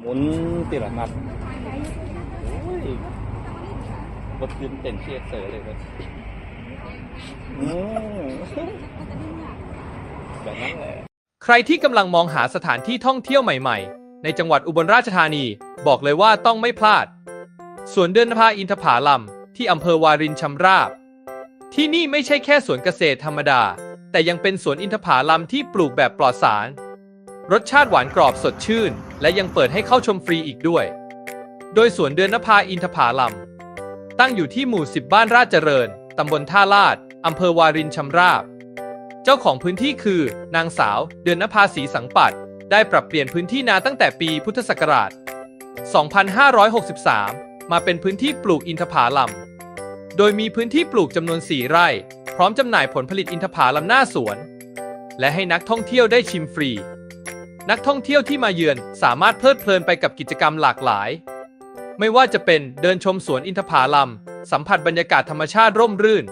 หมุนติละนัดโอ้ยบดยืนเต้นเชียเสือเลยครับอืมแบบนั้นแหละใครที่กำลังมองหาสถานที่ท่องเที่ยวใหม่ๆ ในจังหวัดอุบลราชธานีบอกเลยว่าต้องไม่พลาด สวนเดินนภาอินทผาลัมที่อำเภอวารินชำราบ ที่นี่ไม่ใช่แค่สวนเกษตรธรรมดา แต่ยังเป็นสวนอินทผาลัมที่ปลูกแบบปลอดสาร รสชาติหวานกรอบสดชื่น และยังเปิดให้เข้าชมฟรีอีกด้วย โดยสวนเดือนนภาอินทผาลัมตั้งอยู่ที่หมู่ 10 บ้านราชเจริญ ตำบลท่าลาด อำเภอวารินชำราบ เจ้าของพื้นที่คือ นางสาว เดือนนภาสีสังปัด ได้ปรับเปลี่ยนพื้นที่นาตั้งแต่ปีพุทธศักราช 2563 มาเป็นพื้นที่ปลูกอินทผาลัมโดยมีพื้นที่ปลูกจำนวน 4 ไร่ พร้อมจำหน่ายผลผลิตอินทผาลัมหน้าสวน และให้นักท่องเที่ยวได้ชิมฟรี นักท่องเที่ยวที่มาเยือนสามารถเพลิดเพลินไปกับกิจกรรมหลากหลาย ไม่ว่าจะเป็นเดินชมสวนอินทผาลัม สัมผัสบรรยากาศธรรมชาติร่มรื่น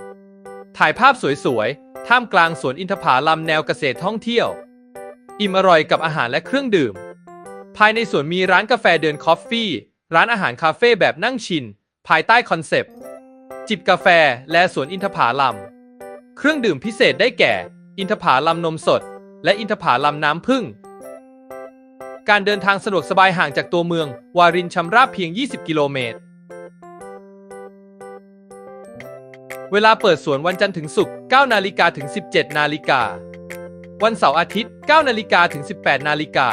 ถ่ายภาพสวยๆ ท่ามกลางสวนอินทผาลัมแนวเกษตรท่องเที่ยว อิ่มอร่อยกับอาหารและเครื่องดื่ม ภายในสวนมีร้านกาแฟเดินคอฟฟี่ ร้านอาหารคาเฟ่แบบนั่งชิน ภายใต้คอนเซปต์ จิบกาแฟและสวนอินทผาลัม เครื่องดื่มพิเศษได้แก่ อินทผาลัมนมสด และอินทผาลัมน้ำผึ้ง การเดินทางสะดวกสบายห่างจากตัวเมือง วารินชำราบเพียง 20 กิโลเมตร เวลาเปิดสวนวันจันทร์ถึงศุกร์ 9 นาฬิกาถึง 17 นาฬิกา วันเสาร์อาทิตย์ 9 นาฬิกาถึง 18 นาฬิกา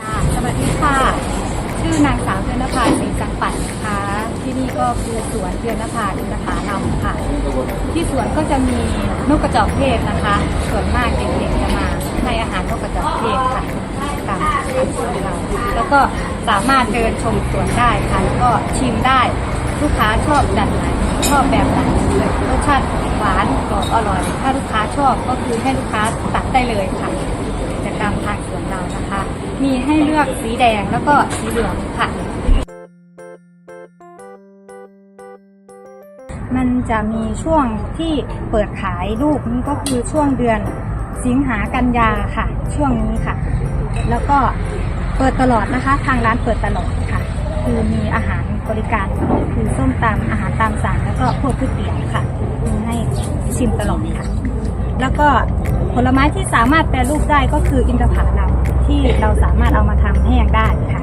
ค่ะสวัสดีค่ะ ชื่อนางสาวเดือนภาศรีสังปัตย์นะคะ ที่นี่ก็คือสวนเดือนนภาอินทาลัมค่ะ ที่สวนก็จะมีนกกระจอกเทศนะคะ ส่วนมากเด็กๆจะมาให้อาหารนกกระจอกเทศค่ะตามสวนเราแล้วก็สามารถเดินชมสวนได้ค่ะแล้วก็ชิมได้ลูกค้าชอบแบบไหนชอบแบบไหนรสชาติหวานกรอบอร่อย ถ้าลูกค้าชอบก็คือให้ลูกค้าตัดได้เลยค่ะกิจกรรมทางสวนเรานะคะ มีให้เลือกสีแดงแล้วก็สีเหลืองค่ะ มันจะมีช่วงที่เปิดขายลูกนี้ก็คือช่วงเดือนสิงหากันยาค่ะ ช่วงนี้ค่ะ แล้วก็เปิดตลอดนะคะ ทางร้านเปิดตลอดค่ะ คือมีอาหารบริการตลอดคือส้มตำอาหารตามสั่งแล้วก็พวกก๋วยเตี๋ยวค่ะมีให้ชิมตลอดค่ะ แล้วก็ผลไม้ที่สามารถแปรรูปได้ก็คืออินทผลัมที่เราสามารถเอามาทำแห้งได้ค่ะ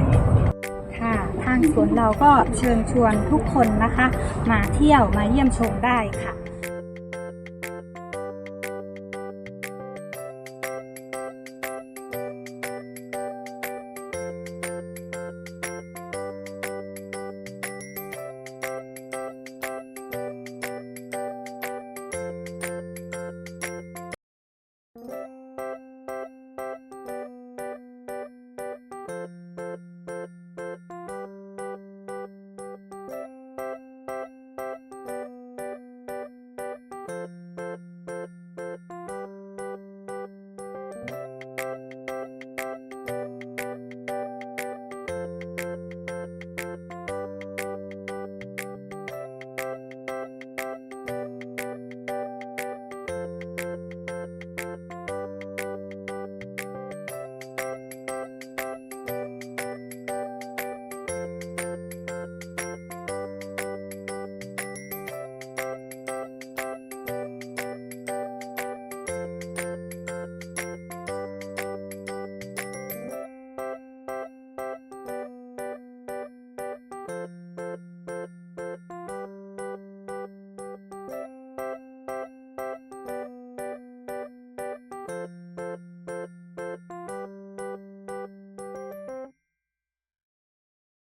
างสวนเราก็เชิญชวนทุกคนนะคะ มาเที่ยวมาเยี่ยมชมได้ค่ะ